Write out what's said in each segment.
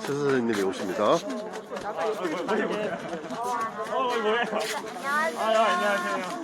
최 선생님이 오십니다. 뭐예요? 아, 야, 안녕하세요.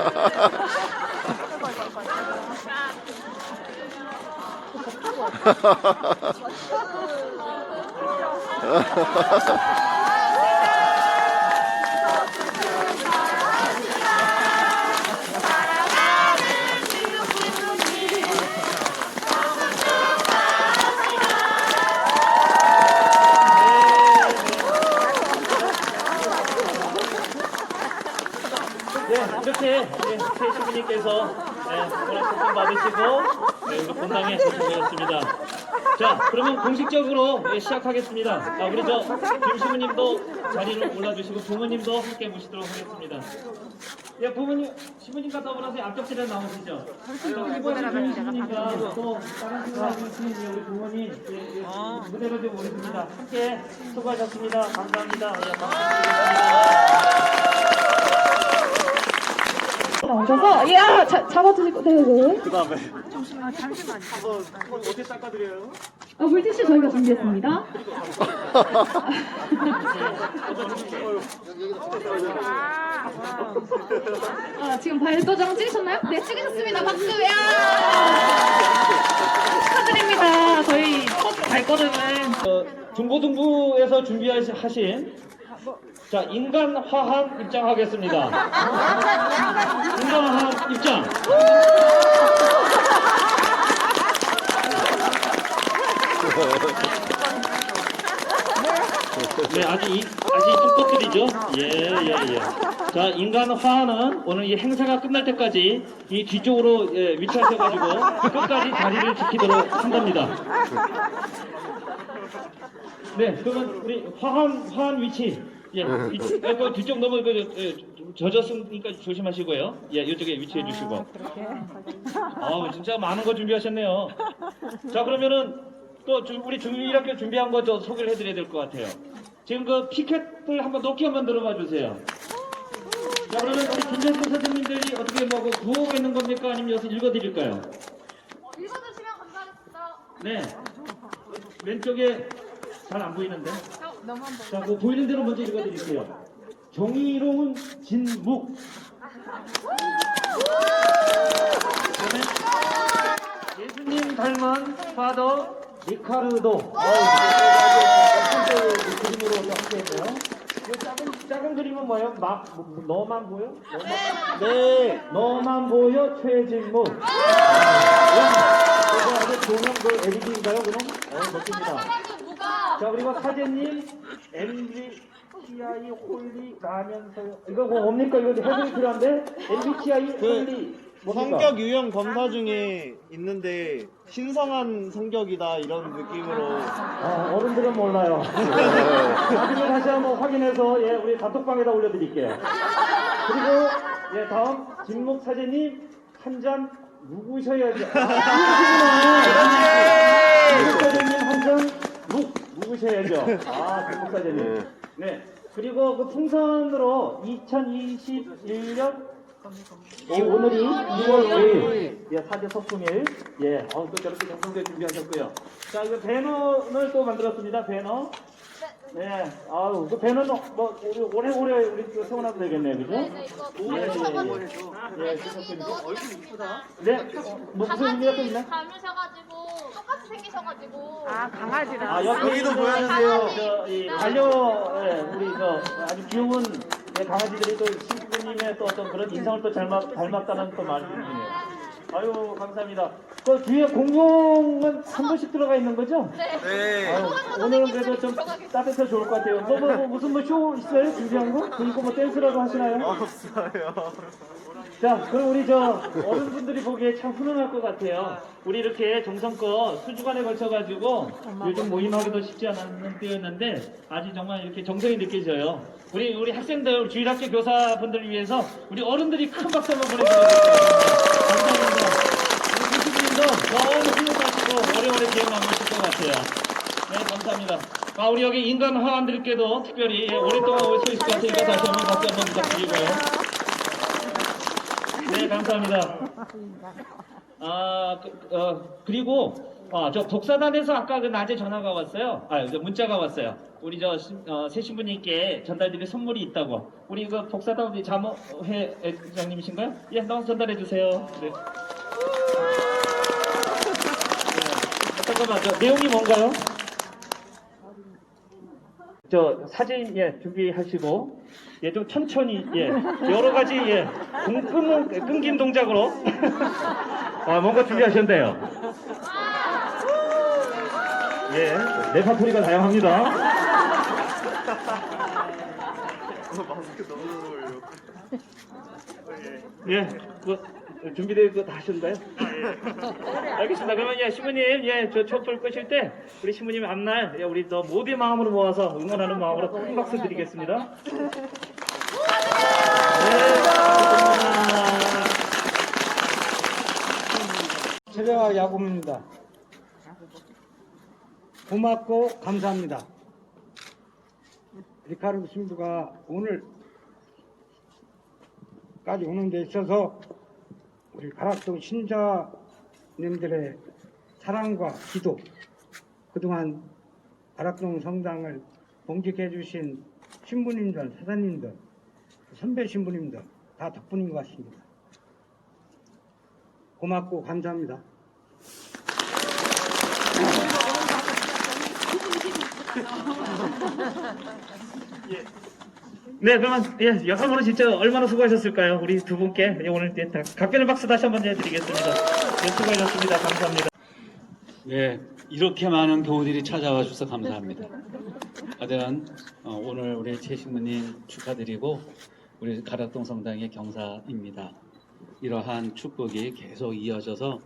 아, 하트 보이는 거야? 네, 이렇게 네, 새 시부님께서 소금 받으시고 네, 우리 본당에 오셨습니다. 자, 그러면 공식적으로 예, 시작하겠습니다. 아, 우리 저 김시부님도 자리를 올라주시고 부모님도 함께 모시도록 하겠습니다. 예, 부모님, 시부님 갔다 오고 나서 앞접시에 나오시죠. 자, 이번에 김시부님과 또 다른 친구하고 있는 우리 부모님 예, 예, 무대로 좀 오겠습니다. 함께 수고하셨습니다. 감사합니다. 예, 감사합니다. 나오셔서 야 자, 잡아주시고 네네. 그 다음에. 잠시만요. 한번, 한번 어떻게 닦아드려요? 어, 물티슈 저희가 준비했습니다. 아, 지금 발도장 찍으셨나요? 네 찍으셨습니다. 박수 야! 축하드립니다. 저희 첫 발걸음을 어, 중고등부에서 준비하신 자 인간 화학 입장하겠습니다. 인간 화학 입장. 네, 아주 이, 아주 이쁜 것들이죠. 예, 예, 예. 자, 인간 화는 오늘 이 행사가 끝날 때까지 이 뒤쪽으로 예, 위치하셔가지고 끝까지 자리를 지키도록 한답니다. 네, 그러면 우리 화한 화한 위치. 예, 예, 그 뒤쪽 너무 그, 예, 좀 젖었으니까 조심하시고요. 예, 이쪽에 위치해 주시고. 아, 진짜 많은 거 준비하셨네요. 자, 그러면은 또 주- 우리 중일학교 준비한 거저 소개를 해드려야 될 것 같아요. 지금 그 피켓을 한번 높게 한번 들어봐 주세요. 자, 그러면 우리 김재수 선생님들이 어떻게 뭐그 구호가 있는 겁니까? 아니면 여기서 읽어드릴까요? 읽어주시면 감사하겠습니다. 네. 왼쪽에 잘 안 보이는데. 자, 그 보이는 대로 먼저 읽어드릴게요. 정의로운 진묵. 예수님 닮은 파더 리카르도. 그림으로 함께했네요. 이 작은 작은 그림은 뭐예요? 막 뭐, 너만 보여? 너만, 네. 너만 보여 최진묵. 이거 아주 조명 그 LED인가요, 그럼? 어, 멋집니다. 자, 그리고 사제님, MBTI 홀리 라면서요. 이거 뭐 뭡니까? 이거 해석이 필요한데? MBTI 홀리. 뭡니까? 성격 유형 검사 중에 있는데 신성한 성격이다 이런 느낌으로 아, 어른들은 몰라요. 나중에 다시 한번 확인해서, 예, 우리 단톡방에다 올려드릴게요. 그리고, 예, 다음, 진목 사제님, 한잔 묵으셔야죠. 아, 진목 사제님, 한잔 묵, 묵으셔야죠. 아, 진목 사제님. 네. 그리고 그 풍선으로 2021년 이 오늘이 2월 5일, 예, 사제 소품일, 예, 어, 또 저렇게 정성스레 준비하셨고요. 자, 이거 배너를 또 만들었습니다, 배너. 네, 아우, 그 배너는 뭐, 우리 오래오래 우리 또 세워놔도 되겠네요, 그죠? 네, 이거 예, 예, 담으셔가지고 예. 예, 주셨군요. 얼굴 이쁘다. 네, 어, 뭐 무슨 의미가 또 있나요? 강아지 닮으셔가지고 똑같이 생기셔가지고. 아 강아지라. 아, 옆에 여기도 있는 보였는데요. 저, 이 반려, 예, 우리 저 아주 귀여운 예, 강아지들이 또 신부님의 또 어떤 그런 인상을 또 닮았, 닮았다는 또 말씀이네요. 아유 감사합니다. 그 뒤에 공룡은 한 번씩 들어가 있는 거죠? 네. 네. 아유, 오늘은 그래도 좀 따뜻해 좋을 것 같아요. 뭐, 뭐, 뭐 무슨 뭐 쇼 있어요? 준비한 거? 그리고 뭐 댄스라도 하시나요? 없어요. 자, 그럼 우리 저 어른분들이 보기에 참 훈훈할 것 같아요. 우리 이렇게 정성껏 수주간에 걸쳐가지고 요즘 모임하기도 쉽지 않았는 때였는데 아직 정말 이렇게 정성이 느껴져요. 우리 우리 학생들, 주일학교 교사분들을 위해서 우리 어른들이 큰 박수 한번 보내주세요. 감사합니다. 교수님도 너무 훌륭하시고 오래오래 기억 남으실 것 같아요. 네, 감사합니다. 아, 우리 여기 인간 화원들께도 특별히 예, 오랫동안 올 수 있을 것 같으니까 다시 한번 박수 한번 부탁드리고요. 네, 감사합니다. 아, 그, 어, 그리고, 아, 저 독사단에서 아까 그 낮에 전화가 왔어요. 아, 저 문자가 왔어요. 우리 저, 신- 어, 새 신부님께 전달드릴 선물이 있다고. 우리 그 독사단 우리 자모회 회장님이신가요? 예, 나와서 전달해 주세요. 네. 네. 잠깐만, 저 내용이 뭔가요? 저 사진 예 준비하시고 예 좀 천천히 예 여러 가지 예 끊, 끊긴 동작으로. 아 뭔가 준비하셨네요. 예 레파토리가 다양합니다. 마스크 너무 어려워요. 예그 준비된 거 다 하셨나요? 알겠습니다. 그러면 예, 신부님, 예, 저 촛불 끄실 때 우리 신부님 앞날 예, 우리 또 모두의 마음으로 모아서 응원하는 마음으로 큰 박수 드리겠습니다. 네. 최대화 야구입니다. 고맙고 감사합니다. 리카르 신부가 오늘까지 오는 데 있어서 우리 가락동 신자님들의 사랑과 기도 그동안 가락동 성당을 봉직해 주신 신부님들, 사장님들, 선배 신부님들 다 덕분인 것 같습니다. 고맙고 감사합니다. 네, 그러면 예, 여성으로 진짜 얼마나 수고하셨을까요? 우리 두 분께 예, 오늘 예, 다 각별의 박수 다시 한 번 해드리겠습니다. 예, 수고하셨습니다. 감사합니다. 네, 이렇게 많은 교우들이 찾아와 주셔서 감사합니다. 하여튼 어, 오늘 우리 최 신부님 축하드리고 우리 가락동 성당의 경사입니다. 이러한 축복이 계속 이어져서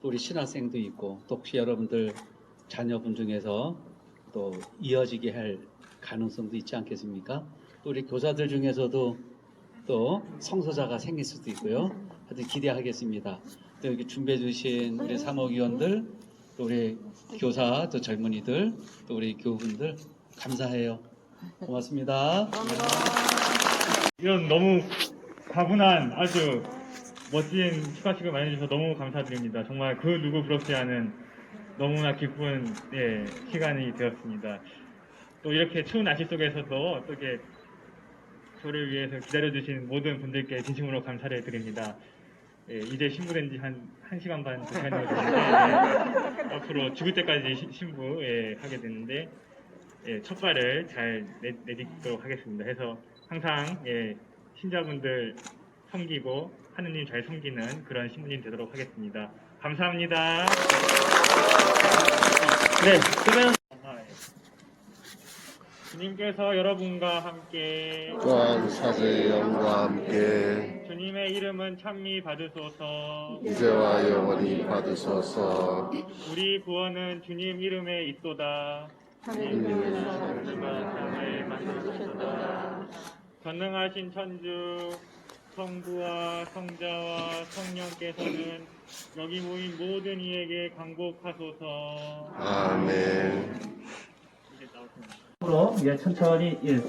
또 우리 신학생도 있고 또 혹시 여러분들 자녀분 중에서 또 이어지게 할 가능성도 있지 않겠습니까? 또 우리 교사들 중에서도 또 성소자가 생길 수도 있고요. 하여튼 기대하겠습니다. 또 여기 준비해 주신 우리 사목위원들 또 우리 교사, 또 젊은이들, 또 우리 교우분들 감사해요. 고맙습니다. 이런 너무 과분한 아주 멋진 축하식을 많이 해주셔서 너무 감사드립니다. 정말 그 누구 부럽지 않은 너무나 기쁜 예, 시간이 되었습니다. 또 이렇게 추운 날씨 속에서도 또 이렇게 저를 위해서 기다려주신 모든 분들께 진심으로 감사를 드립니다. 예, 이제 신부된 지 한 1시간 반, 2시간 정도 됐는데 예, 앞으로 죽을 때까지 시- 신부 예, 하게 됐는데 예, 첫 발을 잘 내, 내딛도록 하겠습니다. 해서 항상 예, 신자분들 섬기고 하느님 잘 섬기는 그런 신부님 되도록 하겠습니다. 감사합니다. 네, 그러면 주님께서 여러분과 함께. 또한 사제의 영과 함께. 주님의 이름은 찬미 받으소서. 이제와 영원히 받으소서. 우리 구원은 주님 이름에 있도다. 전능하신 천주 성부와 성자와 성령께서는 여기 모인 모든 이에게 강복하소서. 아멘 으로 예, 천천히 예,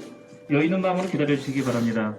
여있는 마음으로 기다려 주시기 바랍니다.